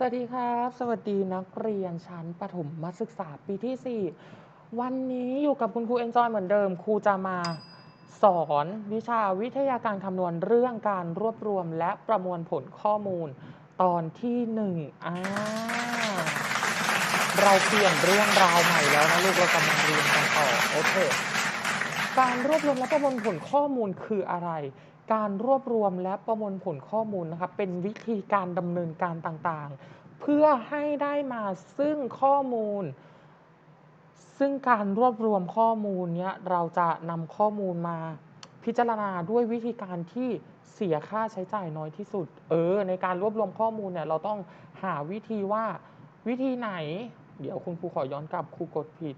สวัสดีครับ สวัสดีนักเรียนชั้นประถมมาศึกษาปีที่ 4 วันนี้อยู่กับคุณครูเอนจอยเหมือนเดิม ครูจะมาสอนวิชาวิทยาการคำนวณเรื่องการรวบรวมและประมวลผลข้อมูลตอนที่หนึ่งอ่าเราเปลี่ยนเรื่องราวใหม่แล้วนะลูกเรากำลังเรียนกันต่อโอเคการรวบรวมและประมวลผลข้อมูลคืออะไร การรวบรวมและประมวลผลข้อมูลนะครับเป็นวิธีการดำเนินการต่างๆ เพื่อให้ได้มาซึ่งข้อมูล ซึ่งการรวบรวมข้อมูลเนี้ยเราจะนำข้อมูลมาพิจารณาด้วยวิธีการที่เสียค่าใช้จ่ายน้อยที่สุด เออ ในการรวบรวมข้อมูลเนี่ยเราต้องหาวิธีว่าวิธีไหน เดี๋ยวคุณครูขอย้อนกลับครูกดผิด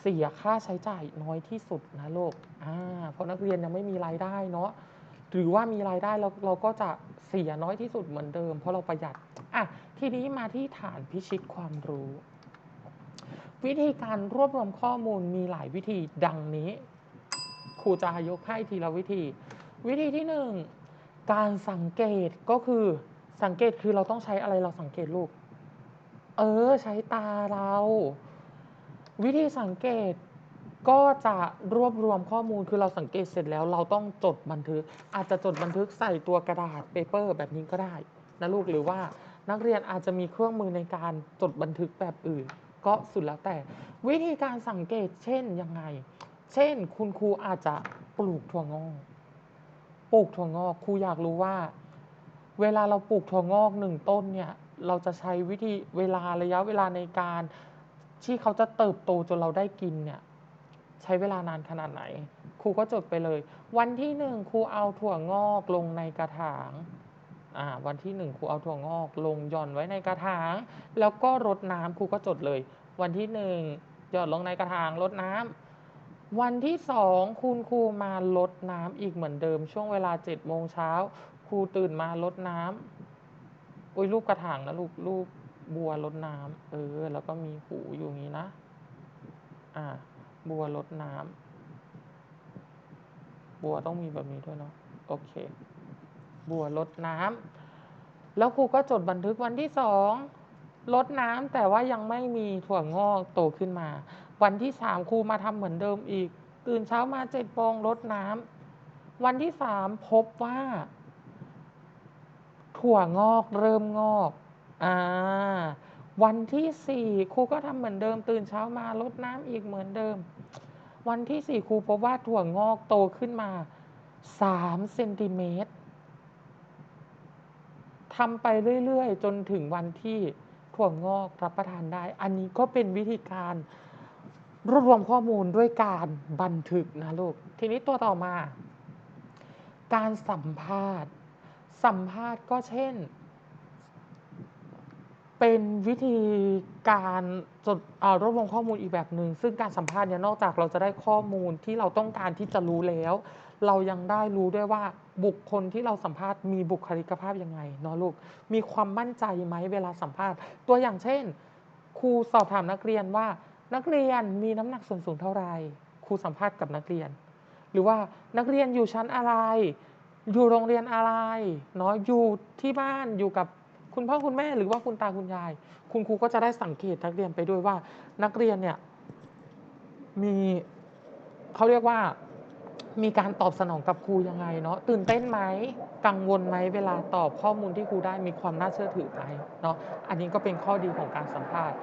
เสียค่าใช้จ่ายน้อยที่สุดนะโลกอ่าเพราะนักเรียนยังไม่มีรายได้เนาะ หรือว่ามีรายได้เราเราก็จะเสียน้อยที่สุดเหมือนเดิม เพราะเราประหยัดอะทีนี้มาที่ฐานพิชิตความรู้ วิธีการรวบรวมข้อมูลมีหลายวิธีดังนี้ครูจะยกให้ทีละวิธี วิธีที่หนึ่งการสังเกตก็คือสังเกตคือเราต้องใช้อะไรเราสังเกตลูก เออ ใช้ตาเรา วิธีสังเกต ก็จะรวบรวมข้อมูลคือเราสังเกตเสร็จแล้วเราต้องจดบันทึก อาจจะจดบันทึกใส่ตัวกระดาษเปเปอร์แบบนี้ก็ได้นะลูกหรือว่านักเรียนอาจจะมีเครื่องมือในการจดบันทึกแบบอื่น ก็สุดแล้วแต่ วิธีการสังเกตเช่นยังไง เช่น คุณครูอาจจะปลูกถั่วงอกปลูกถั่วงอกครูอยากรู้ว่า เวลาเราปลูกถั่วงอกหนึ่งต้นเนี่ยเราจะใช้วิธีเวลาระยะเวลาในการที่เขาจะเติบโตจนเราได้กินเนี่ย ใช้เวลานานขนาดไหน ครูก็จดไปเลย วันที่หนึ่งครูเอาถั่วงอกลงในกระถางอ่าวันที่หนึ่งครูเอาถั่วงอกลงหย่อนไว้ในกระถาง แล้วก็รดน้ำครูก็จดเลย วันที่หนึ่งหย่อนลงในกระถางรดน้ำวันที่สองคุณครูมาลดน้ำอีกเหมือนเดิม ช่วงเวลาเจ็ดโมงเช้าครูตื่นมาลดน้ำอุ้ยรูปกระถางนะลูกรูปบัวลดน้ำเออ แล้วก็มีหูอยู่อย่างนี้นะ อ่า บัวลดน้ำบัวต้องมีแบบนี้ด้วยเนาะโอเค บัวลดน้ำแล้วครูก็จดบันทึกวันที่สองลดน้ำแต่ว่ายังไม่มีถั่วงอกโตขึ้นมา วันที่สามครูมาทำเหมือนเดิมอีก ตื่นเช้ามาเจ็ดโมงลดน้ำวันที่สามพบว่า ถั่วงอกเริ่มงอกอ่า วันที่สี่ครูก็ทำเหมือนเดิมตื่นเช้ามาลดน้ำอีกเหมือนเดิม วันที่สี่ครูพบว่าถั่วงอกโตขึ้นมาสามเซนติเมตรทำไปเรื่อยๆ จนถึงวันที่ถั่วงอกรับประทานได้ อันนี้ก็เป็นวิธีการรวบรวมข้อมูลด้วยการบันทึกนะลูก ทีนี้ตัวต่อมา การสัมภาษณ์ สัมภาษณ์ก็เช่น เป็นวิธีการจดรวบรวมข้อมูลอีกแบบหนึ่งซึ่งการสัมภาษณ์เนี่ยนอกจากเราจะได้ข้อมูลที่เราต้องการที่จะรู้แล้ว เรายังได้รู้ด้วยว่าบุคคลที่เราสัมภาษณ์มีบุคลิกภาพยังไงเนาะลูกมีความมั่นใจไหมเวลาสัมภาษณ์ ตัวอย่างเช่น ครูสอบถามนักเรียนว่า นักเรียนมีน้ำหนักส่วนสูงเท่าไหร่ครูสัมภาษณ์กับนักเรียน หรือว่านักเรียนอยู่ชั้นอะไร อยู่โรงเรียนอะไรเนาะอยู่ที่บ้านอยู่กับ คุณพ่อคุณแม่หรือว่าคุณตาคุณยาย คุณครูก็จะได้สังเกตนักเรียนไปด้วยว่า นักเรียนเนี่ยมีเขาเรียกว่ามีการตอบสนองกับครูยังไงเนาะตื่นเต้นไหมกังวลไหมเวลาตอบข้อมูลที่ครูได้มีความน่าเชื่อถือไหมเนาะอันนี้ก็เป็นข้อดีของการสัมภาษณ์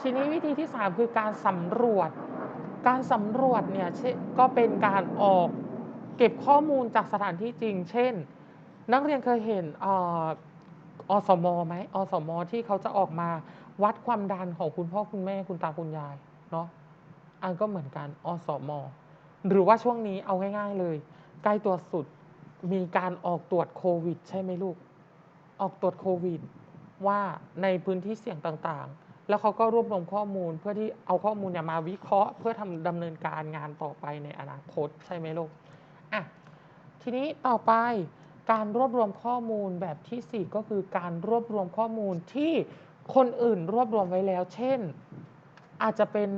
ทีนี้วิธีที่ 3 คือการสำรวจ การสำรวจเนี่ยก็เป็นการออกเก็บข้อมูลจากสถานที่จริง เช่น นักเรียนเคยเห็นเอสมไหมอสมที่เขาจะออกมาวัดความดันของคุณพ่อคุณแม่คุณตาคุณยายเนาะอันก็เหมือนกันอสมหรือว่าช่วงนี้เอาง่าย ๆ เลย ใกล้ตัวสุดมีการออกตรวจโควิด ใช่ไหมลูก ออกตรวจโควิด ว่าในพื้นที่เสี่ยงต่างๆ แล้วเขาก็รวบรวมข้อมูลเพื่อที่เอาข้อมูลเนี่ยมาวิเคราะห์ เพื่อทำดำเนินการงานต่อไปในอนาคตใช่ไหมลูกอะทีนี้ต่อไป การรวบรวมข้อมูลแบบที่ 4 ก็คือการรวบรวมข้อมูลที่คนอื่นรวบรวมไว้แล้ว เช่น อาจจะเป็น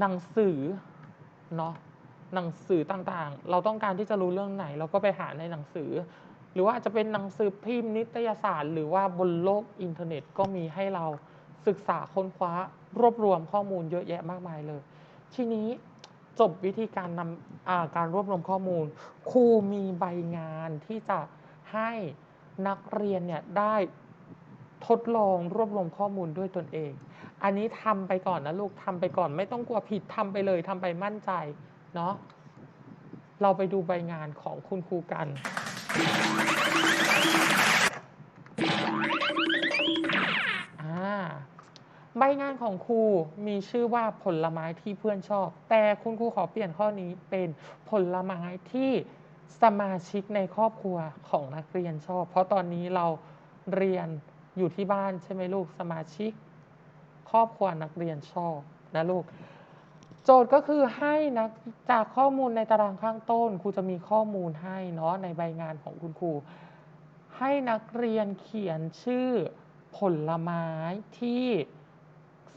หนังสือเนาะหนังสือต่างๆ เราต้องการที่จะรู้เรื่องไหน เราก็ไปหาในหนังสือ หรือว่าอาจจะเป็นหนังสือพิมพ์นิตยสาร หรือว่าบนโลกอินเทอร์เน็ตก็มีให้เราศึกษาค้นคว้ารวบรวมข้อมูลเยอะแยะมากมายเลย ทีนี้ จบวิธีการนำการรวบรวมข้อมูล ครูมีใบงานที่จะให้นักเรียนเนี่ยได้ทดลองรวบรวมข้อมูลด้วยตนเอง อันนี้ทำไปก่อนนะลูกทำไปก่อนไม่ต้องกลัวผิดทำไปเลยทำไปมั่นใจเนาะเราไปดูใบงานของคุณครูกัน ใบงานของครูมีชื่อว่าผลไม้ที่เพื่อนชอบ แต่คุณครูขอเปลี่ยนข้อนี้เป็นผลไม้ที่สมาชิกในครอบครัวของนักเรียนชอบ เพราะตอนนี้เราเรียนอยู่ที่บ้านใช่ไหมลูกสมาชิก ครอบครัวนักเรียนชอบนะลูก โจทย์ก็คือให้นักจากข้อมูลในตารางข้างต้นครูจะมีข้อมูลให้เนาะในใบงานของคุณครู ให้นักเรียนเขียนชื่อผลไม้ที่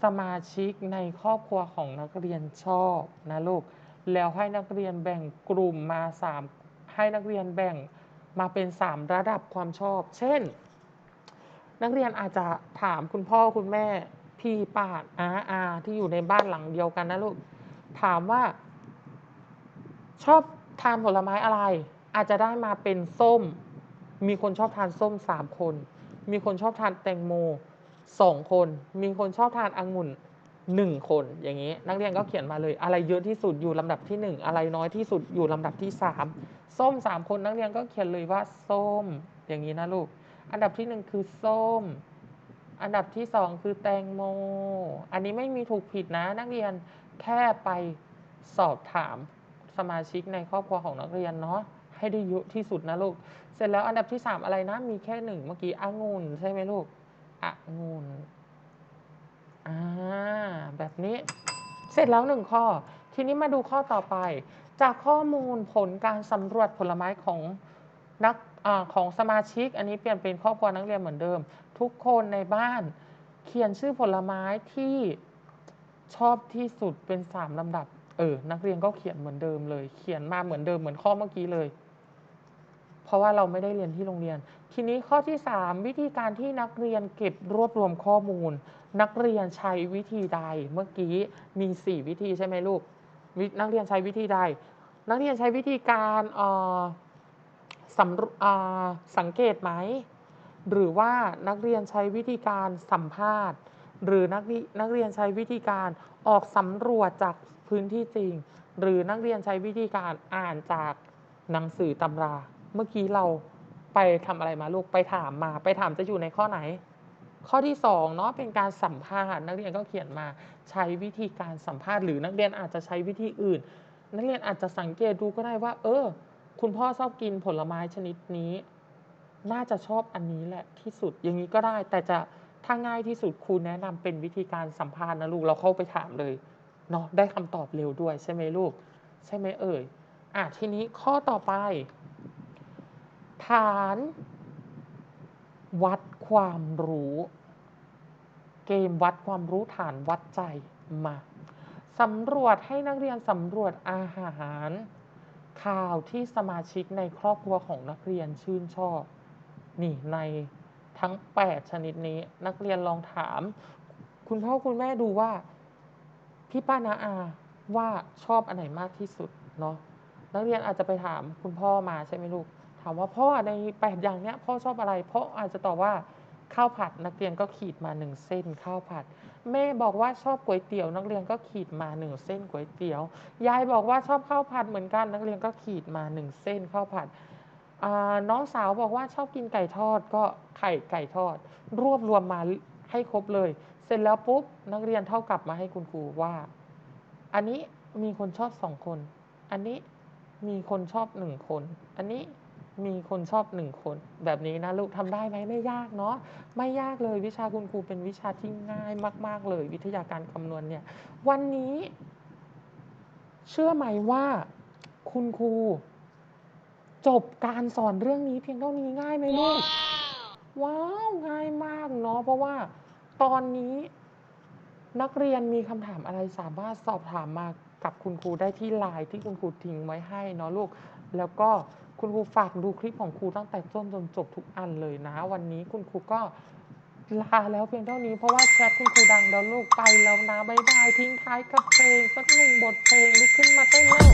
สมาชิกในครอบครัวของนักเรียนชอบนะลูก แล้วให้นักเรียนแบ่งกลุ่มมาสามให้นักเรียนแบ่งมาเป็นสามระดับความชอบ เช่น นักเรียนอาจจะถามคุณพ่อคุณแม่พี่ป้าอาอาที่อยู่ในบ้านหลังเดียวกันนะลูก ถามว่า ชอบทานผลไม้อะไร อาจจะได้มาเป็นส้ม มีคนชอบทานส้มสามคน มีคนชอบทานแตงโม สองคนมีคนชอบทานองุ่นหนึ่งคนอย่างนี้ นักเรียนก็เขียนมาเลย อะไรเยอะที่สุดอยู่ลำดับที่หนึ่งอะไรน้อยที่สุดอยู่ลำดับที่สามส้มสามคนนักเรียนก็เขียนเลยว่าส้ม อย่างนี้นะลูก อันดับที่หนึ่งคือส้ม อันดับที่สองคือแตงโม อันนี้ไม่มีถูกผิดนะ นักเรียนแค่ไปสอบถามสมาชิกในครอบครัวของนักเรียนเนาะให้ได้เยอะที่สุดนะลูก เสร็จแล้วอันดับที่สามอะไรนะ มีแค่หนึ่งเมื่อกี้องุ่นใช่ไหมลูก องุ่นอ่าแบบนี้ เสร็จแล้วหนึ่งข้อ ทีนี้มาดูข้อต่อไป จากข้อมูลผลการสำรวจผลไม้ของนักอาของสมาชิก อันนี้เปลี่ยนเป็นครอบครัวนักเรียนเหมือนเดิม ทุกคนในบ้านเขียนชื่อผลไม้ที่ชอบที่สุดเป็นสามลำดับ เออ นักเรียนก็เขียนเหมือนเดิมเลย เขียนมาเหมือนเดิมเหมือนข้อเมื่อกี้เลย เพราะว่าเราไม่ได้เรียนที่โรงเรียน ทีนี้ข้อที่ 3 วิธีการที่นักเรียนเก็บรวบรวมข้อมูล นักเรียนใช้วิธีใดเมื่อกี้มี 4 วิธีใช่ไหมลูกนักเรียนใช้วิธีใด นักเรียนใช้วิธีการสำสังเกตไหม หรือว่านักเรียนใช้วิธีการสัมภาษณ์ หรือนักนักเรียนใช้วิธีการออกสำรวจจากพื้นที่จริง หรือนักเรียนใช้วิธีการอ่านจากหนังสือตำรา เมื่อกี้เราไปทำอะไรมาลูกไปถามมา ไปถามจะอยู่ในข้อไหน ข้อที่สองเนาะเป็นการสัมภาษณ์นักเรียนก็เขียนมาใช้วิธีการสัมภาษณ์หรือนักเรียนอาจจะใช้วิธีอื่น นักเรียนอาจจะสังเกตดูก็ได้ว่า เออ คุณพ่อชอบกินผลไม้ชนิดนี้ น่าจะชอบอันนี้แหละที่สุดอย่างนี้ก็ได้ แต่จะถ้าง่ายที่สุดครูแนะนำเป็นวิธีการสัมภาษณ์นะลูกเราเข้าไปถามเลยเนาะได้คำตอบเร็วด้วยใช่ไหมลูก ใช่ไหมเอ่ยอะทีนี้ข้อต่อไป ฐาน วัดความรู้ เกมวัดความรู้ฐานวัดใจมาสำรวจให้นักเรียนสำรวจอาหาร ข่าวที่สมาชิกในครอบครัวของนักเรียนชื่นชอบ นี่ในทั้ง 8 ชนิดนี้นักเรียนลองถาม คุณพ่อคุณแม่ดูว่า พี่ป้านาอาว่าชอบอันไหนมากที่สุดเนาะนักเรียนอาจจะไปถามคุณพ่อมาใช่ไหมลูก ถามว่าพ่อใน 8 อย่างเนี้ยพ่อชอบอะไรพ่ออาจจะตอบว่าข้าวผัดนักเรียนก็ขีดมาหนึ่งเส้นข้าวผัด แม่บอกว่าชอบก๋วยเตี๋ยวนักเรียนก็ขีดมาหนึ่งเส้นก๋วยเตี๋ยวยายบอกว่าชอบข้าวผัดเหมือนกันนักเรียนก็ขีดมาหนึ่งเส้นข้าวผัดน้องสาวบอกว่าชอบกินไก่ทอดก็ไข่ไก่ทอด รวบรวมมาให้ครบเลย เสร็จแล้วปุ๊บนักเรียนเท่ากับมาให้คุณครูว่า อันนี้มีคนชอบสองคน อันนี้มีคนชอบหนึ่งคน อันนี้ มีคนชอบหนึ่งคน แบบนี้นะลูกทำได้ไหมไม่ยากเนาะไม่ยากเลยวิชาคุณครูเป็นวิชาที่ง่ายมาก ๆ เลย วิทยาการคำนวณเนี่ย วันนี้ เชื่อไหมว่าคุณครูจบการสอนเรื่องนี้เพียงเท่านี้ง่ายไหมลูกว้าวง่ายมากเนาะเพราะว่าตอนนี้นักเรียนมีคำถามอะไรสามารถสอบถามมากับคุณครูได้ที่ไลน์ที่คุณครูทิ้งไว้ให้เนาะลูก แล้วก็ คุณครูฝากดูคลิปของครูตั้งแต่ต้นจนจบทุกอันเลยนะ วันนี้คุณครูก็ลาแล้วเพียงเท่านี้เพราะว่าแชทคุณครูดังแล้วลูกไปแล้วนะบายบายทิ้งท้ายกับเพลงสักหนึ่งบทเพลงลุกขึ้นมาเต้นเร็ว